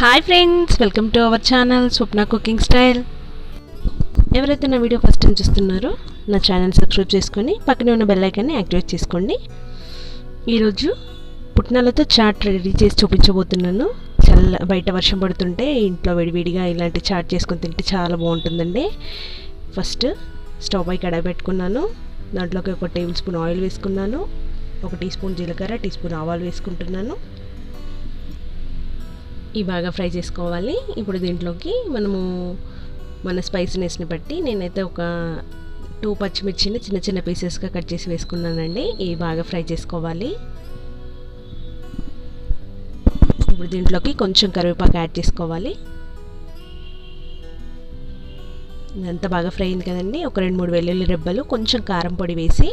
Hi friends welcome to our channel Swapna cooking style ఎవరైతే నా video first time చూస్తున్నారో నా ఛానల్ సబ్స్క్రైబ్ చేసుకొని పక్కనే ఉన్న బెల్ ఐకాన్ని యాక్టివేట్ చేసుకోండి. ఈరోజు పుట్నాలతో చాట్ రెడీ చేసి చూపించబోతున్నాను. చల్ల బయట వర్షం పడుతుంటే ఇంట్లో వేడివేడిగా ఇలాంటి చాట్ చేసుకొని తింటే చాలా బాగుంటుందండి. ఫస్ట్ స్టవ్ పై కడాయి పెట్టుకున్నాను. దాంట్లోకి ఒక టేబుల్ స్పూన్ ఆయిల్ వేసుకున్నాను. ఒక టీ స్పూన్ జీలకర్ర టీ స్పూన్ ఆవాలు వేసుకుంటున్నాను. ఇవి బాగా ఫ్రై చేసుకోవాలి. ఇప్పుడు దీంట్లోకి మనము మన స్పైసీనెస్ని బట్టి నేనైతే ఒక టూ పచ్చిమిర్చిని చిన్న చిన్న పీసెస్గా కట్ చేసి వేసుకున్నానండి. ఇవి బాగా ఫ్రై చేసుకోవాలి. ఇప్పుడు దీంట్లోకి కొంచెం కరివేపాకు యాడ్ చేసుకోవాలి. ఇదంతా బాగా ఫ్రై అయింది కదండి. ఒక రెండు మూడు వెల్లుల్లి రెబ్బలు కొంచెం కారం పొడి వేసి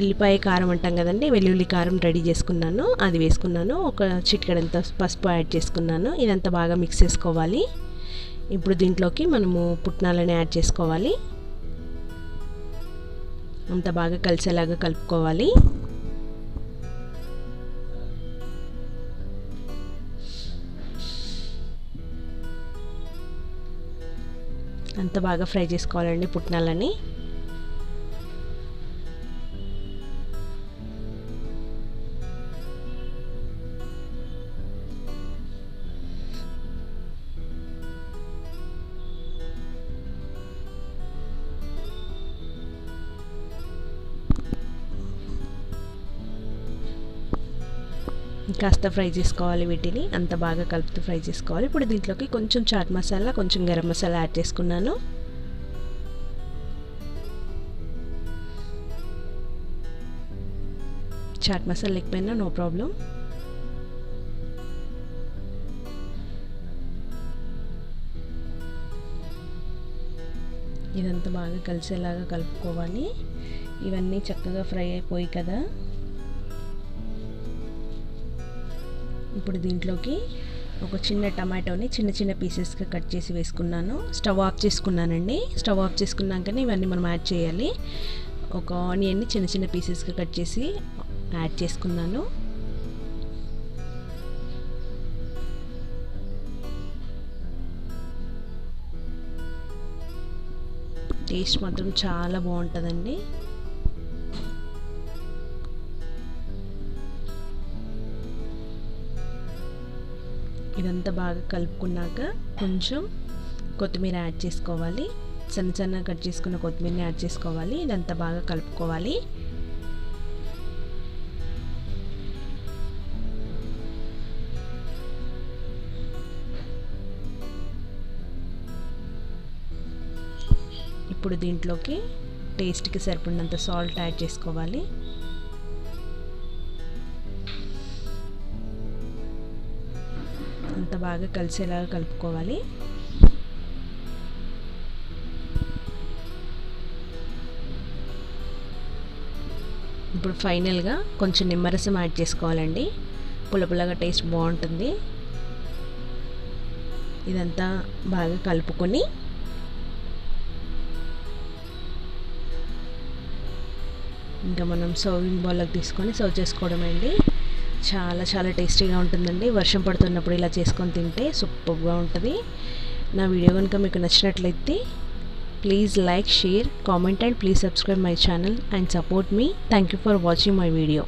ఎల్లిపాయ కారం అంటాం కదండి వెల్లుల్లి కారం రెడీ చేసుకున్నాను అది వేసుకున్నాను ఒక చిటికెడంత పసుపు యాడ్ చేసుకున్నాను ఇదంతా బాగా మిక్స్ చేసుకోవాలి. ఇప్పుడు దీంట్లోకి మనము పుట్నాలని యాడ్ చేసుకోవాలి. అంత బాగా కలిసేలాగా కలుపుకోవాలి. అంత బాగా ఫ్రై చేసుకోవాలండి పుట్నాలని. కాస్త ఫ్రై చేసుకోవాలి వీటిని. అంత బాగా కలుపుతూ ఫ్రై చేసుకోవాలి. ఇప్పుడు దీంట్లోకి కొంచెం చాట్ మసాలా కొంచెం గరం మసాలా యాడ్ చేసుకున్నాను. చాట్ మసాలా లేకపోయినా నో ప్రాబ్లం. ఇదంతా బాగా కలిసేలాగా కలుపుకోవాలి. ఇవన్నీ చక్కగా ఫ్రై అయిపోయి కదా. ఇప్పుడు దీంట్లోకి ఒక చిన్న టమాటోని చిన్న చిన్న పీసెస్గా కట్ చేసి వేసుకున్నాను. స్టవ్ ఆఫ్ చేసుకున్నానండి. స్టవ్ ఆఫ్ చేసుకున్నాకనే ఇవన్నీ మనం యాడ్ చేయాలి. ఒక ఆనియన్ని చిన్న చిన్న పీసెస్గా కట్ చేసి యాడ్ చేసుకున్నాను. టేస్ట్ మాత్రం చాలా బాగుంటుందండి. ఇదంతా బాగా కలుపుకున్నాక కొంచెం కొత్తిమీర యాడ్ చేసుకోవాలి. చిన్న చిన్న కట్ చేసుకున్న కొత్తిమీరని యాడ్ చేసుకోవాలి. ఇదంతా బాగా కలుపుకోవాలి. ఇప్పుడు దీంట్లోకి టేస్ట్కి సరిపడినంత సాల్ట్ యాడ్ చేసుకోవాలి. అంత బాగా కలిసేలాగా కలుపుకోవాలి. ఇప్పుడు ఫైనల్గా కొంచెం నిమ్మరసం యాడ్ చేసుకోవాలండి. పులపులగా టేస్ట్ బాగుంటుంది. ఇదంతా బాగా కలుపుకొని ఇంకా మనం సర్వింగ్ బౌల్లోకి తీసుకొని సర్వ్ చేసుకోవడం అండి చాలా చాలా టేస్టీగా ఉంటుందండి. వర్షం పడుతున్నప్పుడు ఇలా చేసుకొని తింటే సూపర్గా ఉంటుంది. నా వీడియో కనుక మీకు నచ్చినట్లయితే please like share comment and please subscribe my channel and support me. Thank you for watching my video.